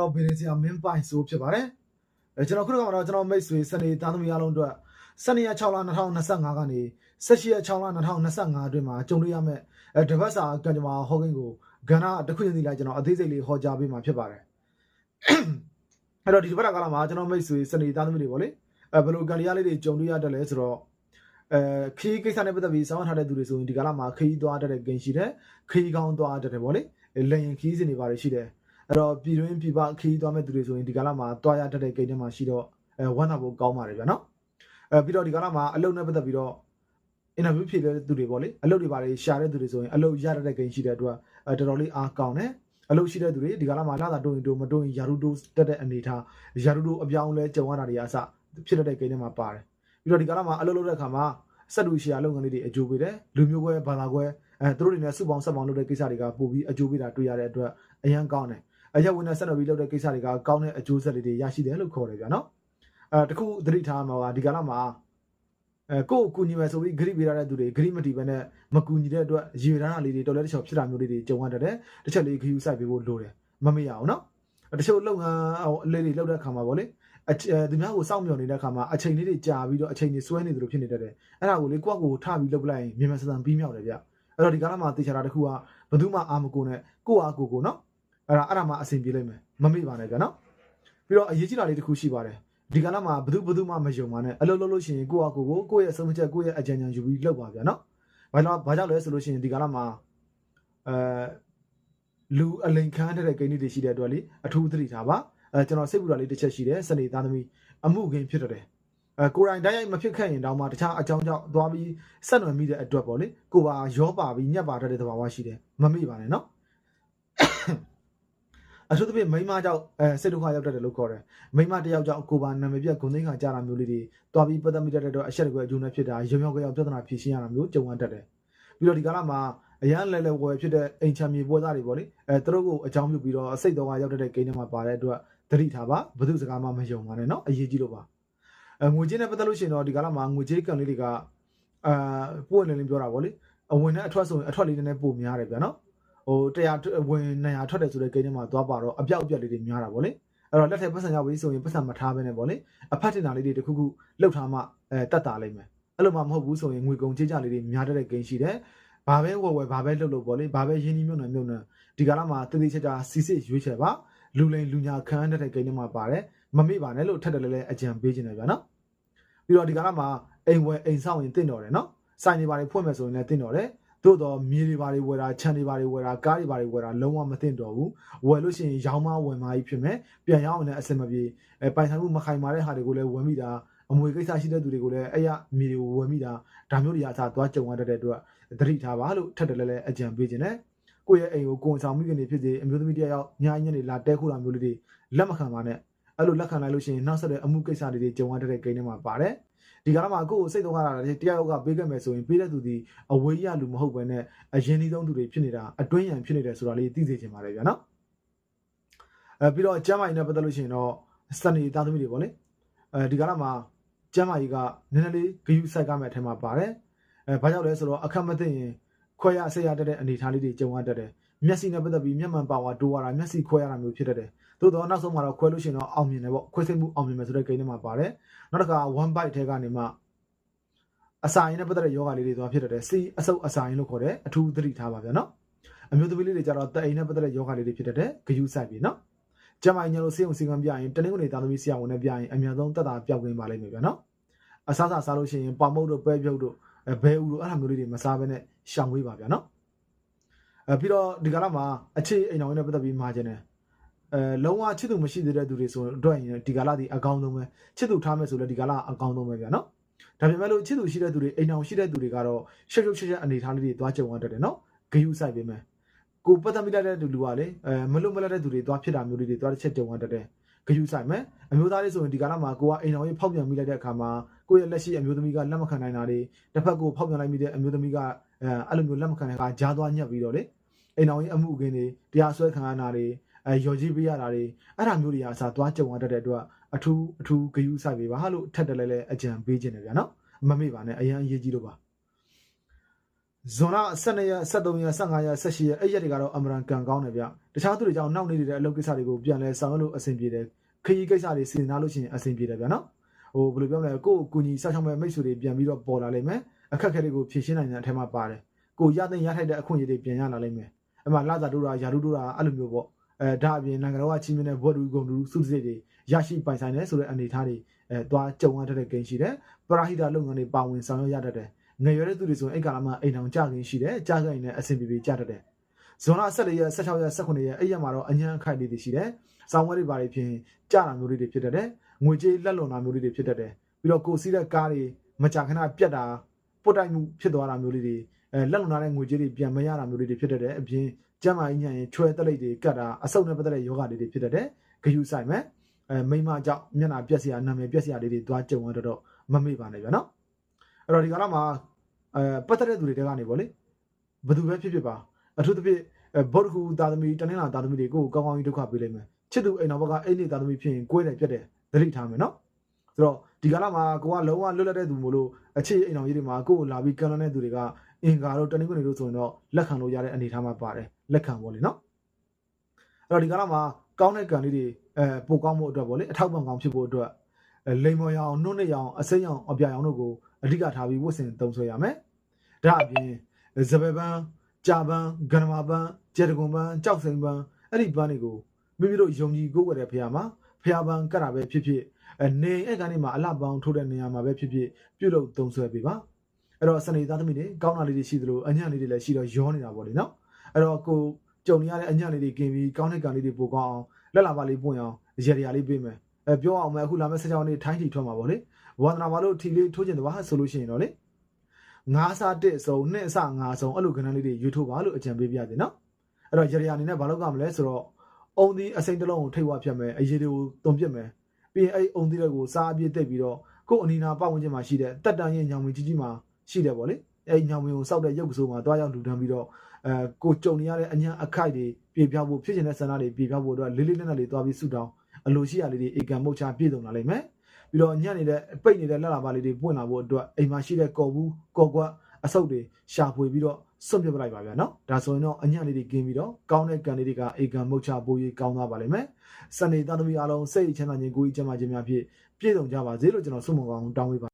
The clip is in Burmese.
ကတော့ဗီဒီဆီယာမင်းပိုင်ဆိုဖြစ်ပါတယ်အဲကျွန်တော်ခုနကတော့ကျွန်တော်မိတ်ဆွေစနေသားသမီးအားလုံးအတွက်စနေရက်6လ2025ကနေ18ရက်6လ2025အတွင်းမှာကြုံတွေ့ရမယ့်အဲတပတ်စာကံကြမ္မာဟောကင်းကိုကဏ္ဍတစ်ခုချင်းစီလိုက်ကျွန်တော်အသေးစိတ်လေးဟောကြားပေးမှာဖြစ်ပါတယ်အဲ့တော့ဒီတပတ်ကာလမှာကျွန်တော်မိတ်ဆွေစနေသားသမီးတွေပေါ့လေအဲဘယ်လိုကံတရားလေးတွေကြုံတွေ့ရတတ်လဲဆိုတော့အဲခီးကိစ္စနဲ့ပတ်သက်ပြီးစောင့်ထားတဲ့သူတွေဆိုရင်ဒီကာလမှာခီးသွားတတ်တဲ့ဂိမ်းရှိတယ်ခီးကောင်းသွားတတ်တယ်ပေါ့လေလေရင်ခီးစင်တွေပါရှိတယ် အဲ့တော့ပြည်တွင်းပြည်ပခီးသွားမဲ့သူတွေဆိုရင်ဒီကာလမှာသွားရတတ်တဲ့ဂိမ်းတွေမှာရှိတော့အဲဝမ်းသာဖို့ကောင်းပါတယ်ဗျာနော်အဲပြီးတော့ဒီကာလမှာအလုပ်နဲ့ပတ်သက်ပြီးတော့အင်တာဗျူးဖြေတဲ့သူတွေပေါ့လေအလုပ်တွေပါလေရှာတဲ့သူတွေဆိုရင်အလုပ်ရတတ်တဲ့ဂိမ်းရှိတဲ့အတွက်အဲတော်တော်လေးအားကောင်းတယ်အလုပ်ရှိတဲ့သူတွေဒီကာလမှာလာတာတိုးရင်တိုးမတိုးရင်ယာရုတိုးတက်တဲ့အနေထားယာရုတိုးအပြောင်းလဲကြုံရတာတွေအစဖြစ်တတ်တဲ့ဂိမ်းတွေမှာပါတယ်ပြီးတော့ဒီကာလမှာအလုပ်လုပ်တဲ့အခါမှာစက်တူရှီယာလုပ်ငန်းလေးတွေအကျိုးပေးတယ်လူမျိုးကွဲဘာသာကွဲအဲသူတို့တွေနဲ့စုပေါင်းဆက်ပေါင်းလုပ်တဲ့ကိစ္စတွေကပို့ပြီးအကျိုးပေးတာတွေ့ရတဲ့အတွက်အရန်ကောင်းတယ် အရက်ဝင်နဲ့ဆက်နွယ်ပြီးလုပ်တဲ့ကိစ္စတွေကကောင်းတဲ့အကျိုးဆက်တွေရရှိတယ်လို့ခေါ်တယ်ဗျာနော်အဲတခုသတိထားမှာကဒီကာလမှာအဲကိုယ့်ကိုကူညီမယ်ဆိုပြီးဂရိပေးရတဲ့သူတွေဂရိမတီပဲနဲ့မကူညီတဲ့အတွက်ရေရတာလေးတွေတော်လဲတစ်ချောင်ဖြစ်တာမျိုးလေးတွေကြုံရတတ်တယ်တစ်ချက်လေးခယူးဆိုင်ပေးဖို့လိုတယ်မမေ့ရအောင်နော်တချို့လုပ်ငန်းအလေးတွေလုပ်တဲ့အခါမှာဗောလေအသူများကိုစောင့်မျှော်နေတဲ့အခါမှာအချိန်လေးတွေကြာပြီးတော့အချိန်တွေဆွဲနေသလိုဖြစ်နေတတ်တယ်အဲ့ဒါကိုလေကိုယ့်ကိုထပြီးလုပ်ပလိုက်ရင်မြန်မြန်ဆန်ဆန်ပြီးမြောက်တယ်ဗျအဲ့တော့ဒီကာလမှာတေချာတာတစ်ခုကဘယ်သူမှအာမကိုနဲ့ကိုယ့်အားကိုကိုနော် အဲ့ဒါအဲ့ဒါမှအဆင်ပြေလိမ့်မယ်မမေ့ပါနဲ့ဗျနော်ပြီးတော့အရေးကြီးတာလေးတစ်ခုရှိပါတယ်ဒီကလာမှာဘယ်သူဘယ်သူမှမယုံပါနဲ့အလုပ်လုပ်လို့ရှိရင်ကိုယ့်အကူကိုကိုယ့်ရဲ့အဆုံးအချက်ကိုယ့်ရဲ့အကြံဉာဏ်ယူပြီးလုပ်ပါဗျာနော်။ဘာလို့ဘာကြောင့်လဲဆိုလို့ရှိရင်ဒီကလာမှာအဲလူအလိန်ခမ်းတဲ့ဂိမ်းတွေရှိတဲ့အတွက်လေအထူးသတိထားပါ။အဲကျွန်တော်စိတ်ပူတာလေးတစ်ချက်ရှိတယ်စနေသားသမီးအမှုခင်းဖြစ်တယ်။အဲကိုယ်တိုင်တိုက်ရိုက်မဖြစ်ခဲ့ရင်တောင်မှတခြားအကြောင်းကြောင့်သွားပြီးဆက်နွယ်မိတဲ့အတွက်ပေါ့လေကိုပါရောပါပြီးညက်ပါတတ်တဲ့သဘာဝရှိတယ်မမေ့ပါနဲ့နော်။ အထူးသဖြင့်မိန်းမကြောင့်အဲစိတ်ဒုက္ခရောက်တတ်တယ်လို့ခေါ်တယ်မိန်းမတစ်ယောက်ကြောင့်ကိုပါနာမည်ပြဂုဏ်သိက္ခာကြတာမျိုးလေးတွေတွားပြီးပတ်သက်မိတတ်တဲ့တော့အဆက်တကွယ်အကျိုးနဲ့ဖြစ်တာရုံရောက်ကြောက်ပြဿနာဖြေရှင်းရတာမျိုးကြုံရတတ်တယ်ပြီးတော့ဒီကာလမှာအရန်လဲလဲဝယ်ဖြစ်တဲ့အိမ်ချမ်းမြေပွဲသားတွေပေါ့လေအဲသူတို့ကိုအကြောင်းပြုပြီးတော့စိတ်တော်ကရောက်တဲ့ဂိမ်းထဲမှာပါတဲ့အတွက်သတိထားပါဘယ်သူစကားမှမယုံပါနဲ့เนาะအရေးကြီးလို့ပါအဲငွေကြေးနဲ့ပတ်သက်လို့ရှိရင်တော့ဒီကာလမှာငွေကြေးကန်လေးတွေကအာပို့နေလင်းပြောတာပေါ့လေအဝင်နဲ့အထွက်ဆိုရင်အထွက်လေးနည်းနည်းပိုများတယ်ဗျာနော် ဟို100ဝင်900ထွက်တယ်ဆိုတဲ့ကိန်းထဲမှာသွားပါတော့အပြောက်အပြက်လေးတွေများတာဗောလေအဲ့တော့လက်ထက်ပတ်စံရောက်ပြီဆိုရင်ပတ်စံမထားဘဲနဲ့ဗောလေအဖတ်တင်တာလေးတွေတခုခုလှုပ်ထားမှအဲတက်တာလိမ့်မယ်အဲ့လိုမှမဟုတ်ဘူးဆိုရင်ငွေကုန်ကြေးကြလေးတွေများတတ်တဲ့ကိန်းရှိတယ်ဘာပဲဝယ်ဝယ်ဘာပဲလှုပ်လို့ဗောလေဘာပဲရင်းနှီးမြုပ်နှံမြုပ်နှံဒီကာလမှာတည်တည်ချာချာစီစစ်ရွေးချယ်ပါလူလိန်လူညာခန်းတဲ့ကိန်းထဲမှာပါတယ်မမေ့ပါနဲ့လို့ထက်တယ်လဲလဲအကြံပေးခြင်းတယ်ဗျာနော်ပြီးတော့ဒီကာလမှာအိမ်ဝယ်အိမ်ဆောင်ရင်တင့်တော်တယ်နော်စိုင်နေပါလေဖွင့်မယ်ဆိုရင်လည်းတင့်တော်တယ် သို့တော့မြေတွေဘာတွေဝယ်တာခြံတွေဘာတွေဝယ်တာကားတွေဘာတွေဝယ်တာလုံးဝမသိတော့ဘူးဝယ်လို့ရှိရင်ရောင်းမဝယ်မကြီးဖြစ်မယ်ပြန်ရောင်းရင်လည်းအဆင်မပြေအဲပိုင်ဆိုင်မှုမခိုင်မာတဲ့ဟာတွေကိုလည်းဝယ်မိတာအမွေကိစ္စရှိတဲ့သူတွေကိုလည်းအဲ့ရမြေတွေကိုဝယ်မိတာဒါမျိုးတွေအစားသွားကြုံရတတ်တဲ့အတွက်သတိထားပါလို့ထပ်တယ်လည်းအကြံပေးခြင်းနဲ့ကိုယ့်ရဲ့အိမ်ကိုကိုယ်ဆောင်မိကနေဖြစ်စေအမျိုးသမီးတယောက်ညညနေလာတဲခိုးတာမျိုးလေးတွေလက်မခံပါနဲ့ အဲ့လိုလက်ခံလိုက်လို့ရှိရင်နောက်ဆက်တဲ့အမှုကိစ္စတွေကြုံရတဲ့ကိန်းတွေမှာပါတယ်ဒီကာလမှာကိုယ့်ကိုစိတ်သုံးရတာတယောက်ယောက်ကပေးခဲ့မယ်ဆိုရင်ပေးတဲ့သူဒီအဝေးရလူမဟုတ်ဘဲနဲ့အရင်ဒီဆုံးသူတွေဖြစ်နေတာအတွင်းရန်ဖြစ်နေတယ်ဆိုတာလေးသိစေချင်ပါတယ်ဗျာနော်အဲပြီးတော့ကျမ်းမာရေးနဲ့ပတ်သက်လို့ရှိရင်တော့စနေသားသမီးတွေပေါ့လေအဲဒီကာလမှာကျမ်းမာရေးကနည်းနည်းလေးဂယုစိုက်ကမဲ့အထက်မှာပါတယ်အဲဘာကြောင့်လဲဆိုတော့အခက်မသိရင်ခွဲရဆက်ရတတ်တဲ့အနေအထားလေးတွေကြုံရတတ်တယ်မျက်စိနဲ့ပတ်သက်ပြီးမျက်မှန်ပါဝါတိုးရတာမျက်စိခွဲရတာမျိုးဖြစ်တတ်တယ် သို့တော့နောက်ဆုံးမှာတော့ခွဲလို့ရှိရင်တော့အောင်မြင်တယ်ပေါ့ခွဲစိတ်မှုအောင်မြင်မယ်ဆိုတဲ့ကိန်းထဲမှာပါတယ်နောက်တစ်ခါ one bite ထဲကနေမှအစာရင်နဲ့ပတ်သက်တဲ့ယောဂလေးတွေသွားဖြစ်တတ်တယ်စီအဆုပ်အစာရင်လို့ခေါ်တယ်အထူးသတိထားပါဗျာနော်အမျိုးသမီးလေးတွေကြတော့တက်အိမ်နဲ့ပတ်သက်တဲ့ယောဂလေးတွေဖြစ်တတ်တယ်ဂယုစိုက်ပြီနော်ကျမကြီးညလို့စေးုံစီကံပြရင်တနင်္ဂနွေသားသမီးဆရာဝန်နဲ့ပြရင်အများဆုံးတက်တာပျောက်ကင်းပါလိမ့်မယ်ဗျာနော်အစားစားစားလို့ရှိရင်ပါမုတ်တို့ပဲပြုတ်တို့ဘဲဦးတို့အဲ့လိုမျိုးလေးတွေမစားဘဲနဲ့ရှောင်ဝေးပါဗျာနော်အဲပြီးတော့ဒီကလာမှာအခြေအိမ်တော်နဲ့ပတ်သက်ပြီးမှာခြင်းတယ် အဲလုံးဝချစ်သူမရှိသေးတဲ့သူတွေဆိုတော့ရင်ဒီကာလဒီအကောင်းဆုံးပဲချစ်သူထားမယ်ဆိုလည်းဒီကာလအကောင်းဆုံးပဲဗျာနော်ဒါပေမဲ့လို့ချစ်သူရှိတဲ့သူတွေအိမ်အောင်ရှိတဲ့သူတွေကတော့ရှက်ရှက်ရှက်ရှက်အနေထားလေးတွေသွားကြုံရတတ်တယ်နော်ဂယုဆိုင်ပေးမယ်ကိုပတ်သက်မိတဲ့လူလူကလေအဲမလွတ်မလပ်တဲ့သူတွေသွားဖြစ်တာမျိုးလေးတွေသွားတစ်ချက်ကြုံရတတ်တယ်ဂယုဆိုင်မယ်အမျိုးသားလေးဆိုရင်ဒီကာလမှာကိုကအိမ်အောင်ရေးဖောက်ပြန်မိလိုက်တဲ့အခါမှာကိုရဲ့လက်ရှိအမျိုးသမီးကလက်မခံနိုင်တာတွေတစ်ဖက်ကိုဖောက်ပြန်လိုက်မိတဲ့အမျိုးသမီးကအဲအဲ့လိုမျိုးလက်မခံတဲ့အခါဂျားသွားညက်ပြီးတော့လေအိမ်အောင်ရေးအမှုအကင်းတွေတရားစွဲခံရတာတွေ အဲရော်ကြီးပေးရတာတွေအဲ့ဒါမျိုးတွေအစားသွားကြုံရတတ်တဲ့အတွက်အထူးအထူးဂယုစိုက်ပေးပါလို့ထက်တယ်လဲလဲအကြံပေးခြင်းတယ်ဗျာနော်မမေ့ပါနဲ့အရန်အရေးကြီးလို့ပါဇွန်လ12ရက်13ရက်15ရက်18ရက်အဲ့ရက်တွေကတော့အမရန်ကန်ကောင်းတယ်ဗျတခြားသူတွေကြောင့်နောက်နေနေတဲ့အလုပ်ကိစ္စတွေကိုပြန်လဲဆောင်ရွက်လို့အဆင်ပြေတယ်ခရီးကိစ္စတွေစီစဉ်လို့ရှိရင်အဆင်ပြေတယ်ဗျနော်ဟိုဘယ်လိုပြောမလဲကိုယ့်ကိုကူညီစောင့်ရှောက်မဲ့မိတ်ဆွေတွေပြန်ပြီးတော့ပေါ်လာလိမ့်မယ်အခက်အခဲတွေကိုဖြေရှင်းနိုင်တဲ့အထက်မှာပါတယ်ကိုရတဲ့ရထိုက်တဲ့အခွင့်အရေးတွေပြန်ရလာလိမ့်မယ်အမှလာသာတို့တာယာတို့တို့တာအဲ့လိုမျိုးပေါ့ အဲဒါအပြင်နိုင်ငံတော်ကချင်းမြင့်တဲ့ဘော်ဒူဂုံဒူစုစည်းတွေရရှိပိုင်ဆိုင်တယ်ဆိုတဲ့အနေအထားတွေအဲသွားကြုံရတဲ့ကိန်းရှိတယ်ပရာဟိတလုပ်ငန်းတွေပါဝင်ဆောင်ရွက်ရတတ်တယ်ငယ်ရွယ်တဲ့သူတွေဆိုရင်အဲ့ကာလမှာအိမ်အောင်ကြခင်ရှိတယ်ကြခင်နဲ့အဆင်ပြေပြေကြတတ်တယ်ဇွန်လ14ရက်16ရက်18ရက်အဲ့ရက်မှာတော့အញ្ញမ်းခိုက်လေးတွေရှိတယ်စောင်းဝဲတွေပါတွေဖြင့်ကြတာမျိုးလေးတွေဖြစ်တတ်တယ်ငွေကြေးလက်လွန်တာမျိုးလေးတွေဖြစ်တတ်တယ်ပြီးတော့ကိုစီးတဲ့ကားတွေမကြာခဏပြတ်တာပုတ်တိုက်မှုဖြစ်သွားတာမျိုးလေးတွေ အဲလက်လွန်ထားတဲ့ငွေကြေးတွေပြန်မရတာမျိုးလေးတွေဖြစ်တတ်တယ်အပြင်ကျမ်းမာရေးညံ့ရင်ချွဲတက်လိပ်တွေကတ်တာအဆုတ်နဲ့ပတ်သက်တဲ့ယောဂတွေတွေဖြစ်တတ်တယ်ဂယုဆိုင်မယ်အဲမိမကြောင့်မျက်နှာပြက်စရာနာမည်ပြက်စရာလေးတွေသွားကြုံရတော့မမေ့ပါနဲ့ဗျာနော်အဲ့တော့ဒီကာလမှာအဲပတ်သက်တဲ့သူတွေတဲကနေပေါ့လေဘယ်သူပဲဖြစ်ဖြစ်ပါအထူးသဖြင့်အဲဘောဓခုသားသမီးတနင်္လာသားသမီးတွေကိုကောင်းကောင်းကြီးဒုက္ခပေးလိုက်မယ်ချစ်သူအိမ်တော်ဘက်ကအိမ်နေသားသမီးဖြစ်ရင်ကိုယ်တယ်ပြတ်တယ်သတိထားမယ်နော်ဆိုတော့ဒီကာလမှာကိုကလုံးဝလွတ်လပ်တဲ့သူမို့လို့အခြေအိမ်တော်ကြီးတွေမှာကိုယ်ကိုလာပြီးကန်လန်းတဲ့သူတွေက အင်္ဂါတို့တနင်္ဂနွေတို့ဆိုရင်တော့လက်ခံလို့ရတဲ့အနေအထားမှာပါတယ်လက်ခံပေါ့လေနော်အဲ့တော့ဒီကာလမှာကောင်းတဲ့ကံလေးတွေအဲပိုကောင်းဖို့အတွက်ပေါ့လေအထောက်ပံ့ကောင်းဖြစ်ဖို့အတွက်အဲလိမ်မော်ရအောင်နှုတ်နဲ့ရအောင်အစိမ်းအောင်အပြာရောင်တို့ကိုအဓိကထားပြီးဝတ်ဆင်သုံးဆွဲရမယ်ဒါအပြင်ဇပယ်ပန်းကြာပန်းဂန္ဓမာပန်းကျေတကွန်ပန်းကြောက်စိန်ပန်းအဲ့ဒီပန်းတွေကိုမိမိတို့ယုံကြည်ကိုးကွယ်တဲ့ဖရားမှာဖရားပန်းကတ်တာပဲဖြစ်ဖြစ်အနေအဲ့ကနေမှာအလှပန်းထိုးတဲ့နေရာမှာပဲဖြစ်ဖြစ်ပြုတ်လို့သုံးဆွဲပေးပါ အဲ့တော့စနေသားသမီးတွေကောင်းတာလေးတွေရှိသလိုအညံ့လေးတွေလည်းရှိတော့ရောနေတာပေါ့လေနော်အဲ့တော့ကိုကြုံနေရတဲ့အညံ့လေးတွေကင်ပြီးကောင်းတဲ့ကံလေးတွေပိုကောင်းအောင်လက်လာပါလေးပွင့်အောင်ရေရလေးပေးမယ်အဲပြောအောင်မယ်အခုလာမယ့်ဆက်ကြောင်းလေးထိုင်းထီထွက်မှာပေါ့လေဝန္ဒနာပါလို့ထီလေးထိုးကျင်တယ်ပါဆိုလို့ရှိရင်တော့လေငါးစားတစ်စုံနှစ်အစငါးစုံအဲ့လိုကဏ္ဍလေးတွေရွေးထုတ်ပါလို့အကြံပေးပြတယ်နော်အဲ့တော့ရရအနေနဲ့ဘာလုပ်ကြမလဲဆိုတော့အုံသီးအစိမ့်တစ်လုံးကိုထိတ်ဝဖြတ်မယ်အရေးတွေကိုတုံပြစ်မယ်ပြီးရင်အဲ့အုံသီးတွေကိုစားအပြည့်တက်ပြီးတော့ကို့အနီနာပတ်ဝန်းကျင်မှာရှိတဲ့တက်တန်ရဲ့ညောင်မင်းကြီးကြီးမှာ ရှိတယ်ဗောလေအဲ့ညောင်မင်းကိုစောက်တဲ့ရုပ်ကစိုးမှာတွားရောက်လူတန်းပြီးတော့အဲကိုကြုံနေရတဲ့အညံအခိုက်တွေပြေပြောက်ဖို့ဖြစ်ချင်တဲ့ဆန္ဒတွေပြေပြောက်ဖို့အတွက်လေးလေးနက်နက်လေးတွားပြီးဆူတောင်းအလိုရှိရလေးတွေအေကံမုတ်ချပြည့်စုံလာလိမ့်မယ်ပြီးတော့ညံ့နေတဲ့ပိတ်နေတဲ့လက်လာပါလေးတွေပွင့်လာဖို့အတွက်အိမ်မှာရှိတဲ့ကော်ဘူးကော်ကွက်အဆုတ်တွေရှာဖွေပြီးတော့စွန့်ပစ်ပလိုက်ပါဗျာနော်ဒါဆိုရင်တော့အညံ့လေးတွေกินပြီးတော့ကောင်းတဲ့ကံလေးတွေကအေကံမုတ်ချပိုးရေးကောင်းသွားပါလိမ့်မယ်စနေသားသမီးအားလုံးစိတ်ချမ်းသာခြင်းကိုယ်ကြီးချမ်းသာခြင်းများဖြင့်ပြည့်စုံကြပါစေလို့ကျွန်တော်ဆုမွန်ကောင်းတောင်းပေးပါ